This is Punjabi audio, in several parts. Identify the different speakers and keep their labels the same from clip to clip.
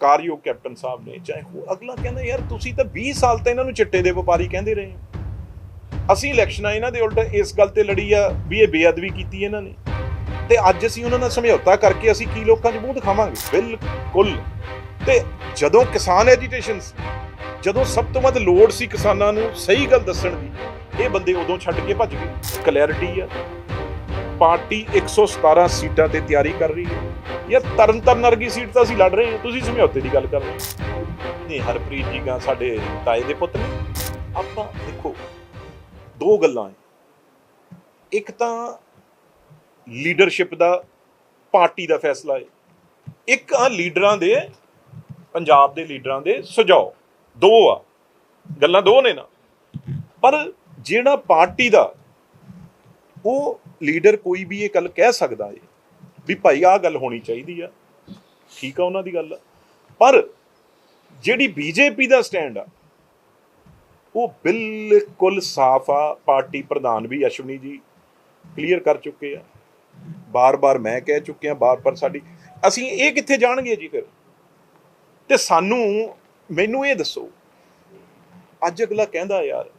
Speaker 1: ਕਾਰਯੋਗ ਕੈਪਟਨ ਸਾਹਿਬ ਨੇ, ਚਾਹੇ ਉਹ ਅਗਲਾ ਕਹਿੰਦਾ, ਯਾਰ ਤੁਸੀਂ ਤਾਂ 20 ਸਾਲ ਤਾਂ ਇਹਨਾਂ ਨੂੰ ਚਿੱਟੇ ਦੇ ਵਪਾਰੀ ਕਹਿੰਦੇ ਰਹੇ ਹੋ। ਅਸੀਂ ਇਲੈਕਸ਼ਨਾਂ ਇਹਨਾਂ ਦੇ ਉਲਟ ਇਸ ਗੱਲ ਤੇ ਲੜੀ ਆ ਵੀ ਇਹ ਬੇਅਦਬੀ ਕੀਤੀ ਇਹਨਾਂ ਨੇ। ਤੇ ਅੱਜ ਅਸੀਂ ਉਹਨਾਂ ਨਾਲ ਸਮਝੌਤਾ ਕਰਕੇ ਅਸੀਂ ਕੀ ਲੋਕਾਂ 'ਚ ਮੂੰਹ ਦਿਖਾਵਾਂਗੇ? ਬਿਲਕੁਲ। ਤੇ ਜਦੋਂ ਕਿਸਾਨ ਐਜੀਟੇਸ਼ਨ ਜਦੋਂ ਸਭ ਤੋਂ ਵੱਧ ਲੋੜ ਸੀ ਕਿਸਾਨਾਂ ਨੂੰ ਸਹੀ ਗੱਲ ਦੱਸਣ ਦੀ, ਇਹ ਬੰਦੇ ਉਦੋਂ ਛੱਡ ਕੇ ਭੱਜ ਗਏ। ਕਲੈਰਿਟੀ ਆ। ਪਾਰਟੀ 117 ਸੀਟਾਂ ਤੇ ਤਿਆਰੀ ਕਰ ਰਹੀ ਹੈ। ਯਾਰ ਤਰਨ ਤਾਰਨ ਵਰਗੀ ਸੀਟ ਤਾਂ ਅਸੀਂ ਲੜ ਰਹੇ ਹਾਂ। ਤੁਸੀਂ ਸਮਝੌਤੇ ਦੀ ਗੱਲ ਕਰ ਰਹੇ ਹੋ। ਨਹੀਂ, ਹਰਪ੍ਰੀਤ ਜੀ ਗਾ ਸਾਡੇ ਤਾਏ ਦੇ ਪੁੱਤ ਨੇ। ਆਪਾਂ ਦੇਖੋ, ਦੋ ਗੱਲਾਂ ਹੈ। ਇੱਕ ਤਾਂ ਲੀਡਰਸ਼ਿਪ ਦਾ ਪਾਰਟੀ ਦਾ ਫੈਸਲਾ ਹੈ। ਇੱਕ ਆ ਲੀਡਰਾਂ ਦੇ, ਪੰਜਾਬ ਦੇ ਲੀਡਰਾਂ ਦੇ ਸੁਝਾਅ। ਦੋ ਆ। ਗੱਲਾਂ ਦੋ ਨੇ ਨਾ। ਪਰ ਜਿਹੜਾ ਪਾਰਟੀ ਦਾ ਉਹ ਲੀਡਰ ਕੋਈ ਵੀ ਇਹ ਗੱਲ ਕਹਿ ਸਕਦਾ ਏ ਵੀ ਭਾਈ ਆਹ ਗੱਲ ਹੋਣੀ ਚਾਹੀਦੀ ਆ। ਠੀਕ ਆ ਉਹਨਾਂ ਦੀ ਗੱਲ। ਪਰ ਜਿਹੜੀ ਬੀਜੇਪੀ ਦਾ ਸਟੈਂਡ ਆ, ਉਹ ਬਿਲਕੁਲ ਸਾਫ਼ ਆ। ਪਾਰਟੀ ਪ੍ਰਧਾਨ ਵੀ ਅਸ਼ਵਨੀ ਜੀ ਕਲੀਅਰ ਕਰ ਚੁੱਕੇ ਆ। ਬਾਰ-ਬਾਰ ਮੈਂ ਕਹਿ ਚੁੱਕਿਆ, ਬਾਰ-ਬਾਰ ਸਾਡੀ। ਅਸੀਂ ਇਹ ਕਿੱਥੇ ਜਾਣਗੇ ਜੀ ਫਿਰ? ਤੇ ਸਾਨੂੰ, ਮੈਨੂੰ ਇਹ ਦੱਸੋ, ਅੱਜ ਅਗਲਾ ਕਹਿੰਦਾ, ਯਾਰ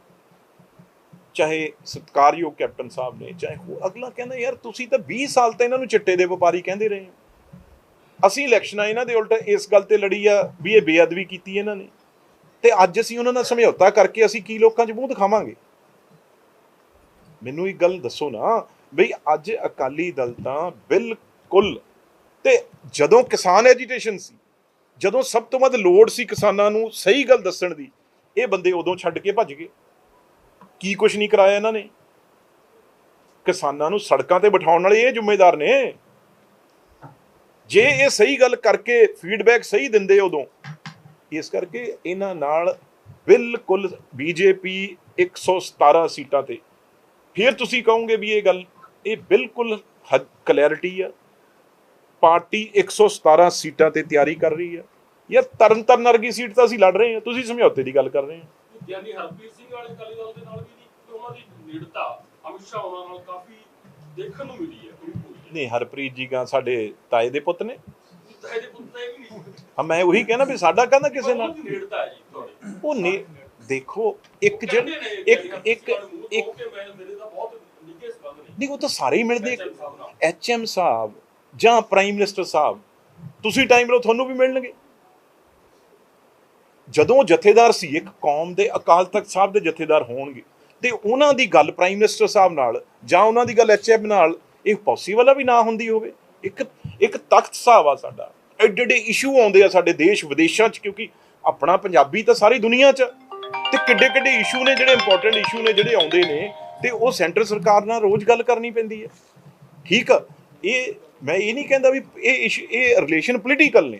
Speaker 1: ਚਾਹੇ ਸਤਕਾਰਯੋਗ ਕੈਪਟਨ ਸਾਹਿਬ ਨੇ, ਚਾਹੇ ਉਹ ਅਗਲਾ ਕਹਿੰਦਾ, ਯਾਰ ਤੁਸੀਂ ਤਾਂ 20 ਸਾਲ ਤਾਂ ਇਹਨਾਂ ਨੂੰ ਚਿੱਟੇ ਦੇ ਵਪਾਰੀ ਕਹਿੰਦੇ ਰਹੇ ਹੋ। ਅਸੀਂ ਇਲੈਕਸ਼ਨਾਂ ਇਹਨਾਂ ਦੇ ਉਲਟ ਇਸ ਗੱਲ ਤੇ ਲੜੀ ਆ ਵੀ ਇਹ ਬੇਅਦਬੀ ਕੀਤੀ ਇਹਨਾਂ ਨੇ। ਤੇ ਅੱਜ ਅਸੀਂ ਉਹਨਾਂ ਨਾਲ ਸਮਝੌਤਾ ਕਰਕੇ ਅਸੀਂ ਕੀ ਲੋਕਾਂ 'ਚ ਮੂੰਹ ਦਿਖਾਵਾਂਗੇ? ਮੈਨੂੰ ਇੱਕ ਗੱਲ ਦੱਸੋ ਨਾ, ਬਈ ਅੱਜ ਅਕਾਲੀ ਦਲ ਤਾਂ ਬਿਲਕੁਲ, ਤੇ ਜਦੋਂ ਕਿਸਾਨ ਐਜੀਟੇਸ਼ਨ ਸੀ, ਜਦੋਂ ਸਭ ਤੋਂ ਵੱਧ ਲੋੜ ਸੀ ਕਿਸਾਨਾਂ ਨੂੰ ਸਹੀ ਗੱਲ ਦੱਸਣ ਦੀ, ਇਹ ਬੰਦੇ ਉਦੋਂ ਛੱਡ ਕੇ ਭੱਜ ਗਏ। ਕੀ ਕੁਝ ਨਹੀਂ ਕਰਾਇਆ ਇਹਨਾਂ ਨੇ? ਕਿਸਾਨਾਂ ਨੂੰ ਸੜਕਾਂ ਤੇ ਬਿਠਾਉਣ ਵਾਲੇ ਇਹ ਜ਼ਿੰਮੇਦਾਰ ਨੇ। ਜੇ ਇਹ ਸਹੀ ਗੱਲ ਕਰਕੇ ਫੀਡਬੈਕ ਸਹੀ ਦਿੰਦੇ ਉਦੋਂ, ਇਸ ਕਰਕੇ ਇਹਨਾਂ ਨਾਲ ਬਿਲਕੁਲ ਬੀਜੇਪੀ 117 ਸੀਟਾਂ ਤੇ। ਫਿਰ ਤੁਸੀਂ ਕਹੋਗੇ ਵੀ ਇਹ ਗੱਲ, ਇਹ ਬਿਲਕੁਲ ਕਲੈਰਿਟੀ ਆ। ਪਾਰਟੀ 117 ਸੀਟਾਂ ਤੇ ਤਿਆਰੀ ਕਰ ਰਹੀ ਹੈ ਯਾਰ ਤਰਨ ਤਾਰਨ ਵਰਗੀ ਸੀਟ ਤਾਂ ਅਸੀਂ ਲੜ ਰਹੇ ਹਾਂ ਤੁਸੀਂ ਸਮਝੌਤੇ ਦੀ ਗੱਲ ਕਰ ਰਹੇ ਹੋ
Speaker 2: ਗਿਆਨੀ ਹਰਪ੍ਰੀਤ ਸਿੰਘ ਵਾਲੇ ਅਕਾਲੀ ਦਲ ਦੇ ਨਾਲ ਵੀ ਨਹੀਂ ਤੇ ਉਹਨਾਂ ਦੀ ਨੇੜਤਾ ਉਹਨਾਂ ਨਾਲ ਕਾਫੀ ਦੇਖਣ ਨੂੰ ਮਿਲੀ ਹੈ
Speaker 1: ਨਹੀਂ। ਹਰਪ੍ਰੀਤ ਜੀ ਗਾ ਸਾਡੇ ਤਾਏ ਦੇ ਪੁੱਤ ਨੇ।
Speaker 2: ਤਾਂ ਇਹਦੇ ਪੁੱਤ ਤਾਂ ਇਹ ਵੀ ਨਹੀਂ
Speaker 1: ਹਾਂ ਮੈਂ ਉਹੀ ਕਹਿਣਾ ਵੀ ਸਾਡਾ ਕਹਿੰਦਾ ਕਿਸੇ ਨਾਲ।
Speaker 2: ਉਹਨਾਂ ਦੀ ਨੇੜਤਾ ਹੈ ਜੀ ਤੁਹਾਡੇ।
Speaker 1: ਉਹ ਨੇ ਦੇਖੋ ਇੱਕ ਜਿਹੜਾ ਇੱਕ ਇੱਕ ਇੱਕ
Speaker 2: ਤੋਂ ਕਿ ਮੈਂ ਮੇਰੇ ਦਾ ਬਹੁਤ ਨਿੱਘੇ ਸੰਬੰਧ ਨੇ।
Speaker 1: ਨਹੀਂ ਉਹ ਤਾਂ ਸਾਰੇ ਹੀ ਮਿਲਦੇ
Speaker 2: ਨਾਲ।
Speaker 1: ਐਚਐਮ ਸਾਹਿਬ ਜਾਂ ਪ੍ਰਾਈਮ ਮਿਨਿਸਟਰ ਸਾਹਿਬ ਤੁਸੀਂ ਟਾਈਮ ਲਓ ਤੁਹਾਨੂੰ ਵੀ ਮਿਲਣਗੇ। ਜਦੋਂ ਜਥੇਦਾਰ ਸੀ ਇੱਕ ਕੌਮ ਦੇ ਅਕਾਲ ਤਖਤ ਸਾਹਿਬ ਦੇ ਜਥੇਦਾਰ ਹੋਣਗੇ। ਤੇ ਉਹਨਾਂ ਦੀ ਗੱਲ ਪ੍ਰਾਈਮ ਮਿਨਿਸਟਰ ਸਾਹਿਬ ਨਾਲ ਜਾਂ ਉਹਨਾਂ ਦੀ ਗੱਲ ਐਚਐਮ ਨਾਲ ਇਹ ਪੋਸੀਬਲ ਆ ਵੀ ਨਾ ਹੁੰਦੀ ਹੋਵੇ? ਇੱਕ ਇੱਕ ਤਖਤ ਸਾਹਿਬ ਆ ਸਾਡਾ। ਐਡੇ ਐਡੇ ਇਸ਼ੂ ਆਉਂਦੇ ਆ ਸਾਡੇ ਦੇਸ਼ ਵਿਦੇਸ਼ਾਂ 'ਚ, ਕਿਉਂਕਿ ਆਪਣਾ ਪੰਜਾਬੀ ਤਾਂ ਸਾਰੀ ਦੁਨੀਆ 'ਚ ਆ। ਤੇ ਕਿੱਡੇ ਕਿੱਡੇ ਇਸ਼ੂ ਨੇ ਜਿਹੜੇ ਇੰਪੋਰਟੈਂਟ ਇਸ਼ੂ ਨੇ ਜਿਹੜੇ ਆਉਂਦੇ ਨੇ, ਤੇ ਉਹ ਸੈਂਟਰ ਸਰਕਾਰ ਨਾਲ ਰੋਜ਼ ਗੱਲ ਕਰਨੀ ਪੈਂਦੀ ਹੈ ਠੀਕ ਆ। ਇਹ, ਮੈਂ ਇਹ ਨਹੀਂ ਕਹਿੰਦਾ ਵੀ ਇਹ issue- ਇਹ ਰਿਲੇਸ਼ਨ ਪੋਲੀਟੀਕਲ ਨੇ।